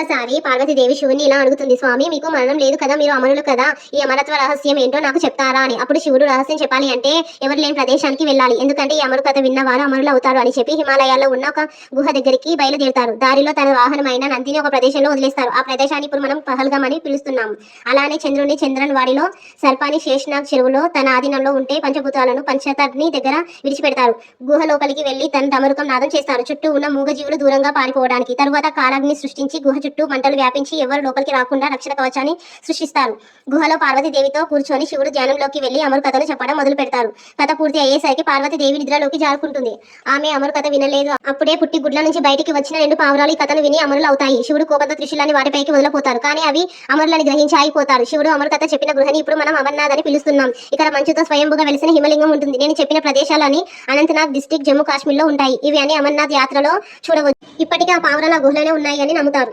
ఒక్కసారి పార్వతీదేవి శివుని ఇలా అడుగుతుంది స్వామి మీకు మరణం లేదు కదా మీరు అమరులు కదా ఈ అమరత్వ రహస్యం ఏంటో నాకు చెప్తారా అని. అప్పుడు శివుడు రహస్యం చెప్పాలి అంటే ఎవరు లేని ప్రదేశానికి వెళ్ళాలి. ఎందుకంటే ఈ అమరు కథ విన్నవారు అమరులు అవుతారు అని చెప్పి హిమాలయాల్లో ఉన్న ఒక గుహ దగ్గరికి బయలుదేరుతారు. దారిలో తన వాహనమైన నందిని ఒక ప్రదేశంలో వదిలేస్తారు. ఆ ప్రదేశాన్ని ఇప్పుడు మనం పహల్గం అని పిలుస్తున్నాం అలానే చంద్రుని చంద్రన్ వాడిలో సర్పాని శేషనాగ్ చెరువులో తన ఆధీనంలో ఉంటే పంచభూతాలను పంచతర్ని దగ్గర విడిచిపెడతారు. గుహ లోపలికి వెళ్ళి తన డమరుకం నాదం చేస్తారు. చుట్టూ ఉన్న మూగజీవులు దూరంగా పారిపోవడానికి తరువాత కాలాగ్ని సృష్టించి గుహ చుట్టూ మంటలు వ్యాపించి ఎవరు లోపలికి రాకుండా రక్షణ కవచాన్ని సృష్టిస్తారు. గుహలో పార్వతీదేవితో కూర్చొని శివుడు ధ్యానంలోకి వెళ్ళి అమరు కథను చెప్పడం మొదలు పెడతారు. కథ పూర్తి అయ్యేసరికి పార్వతీదేవి నిద్రలోకి జారుకుంటుంది. ఆమె అమరు కథ వినలేదు. అప్పుడే పుట్టి గుడ్ల నుంచి బయటికి వచ్చిన రెండు పావురాలు ఈ కథను విని అమరులు అవుతాయి. శివుడు కోపంతో త్రిశూలాన్ని వాటిపైకి వదిలిపోతారు. కానీ అవి అమరులని గ్రహించి ఆగిపోతారు. శివుడు అమరు కథ చెప్పిన గృహని ఇప్పుడు మనం అమర్నాథ్ అని పిలుస్తున్నాం. ఇక్కడ మంచుతో స్వయంభూగా వెలిసిన హిమలింగం ఉంటుంది. నేను చెప్పిన ప్రదేశాలని అనంతనాగ్ డిస్టిక్ జమ్మూ కాశ్మీర్లో ఉంటాయి. ఇవి అని అమర్నాథ్ యాత్రలో చూడవచ్చు. ఇప్పటికీ ఆ పావురాలు ఆ గుహలోనే ఉన్నాయి అని నమ్ముతారు.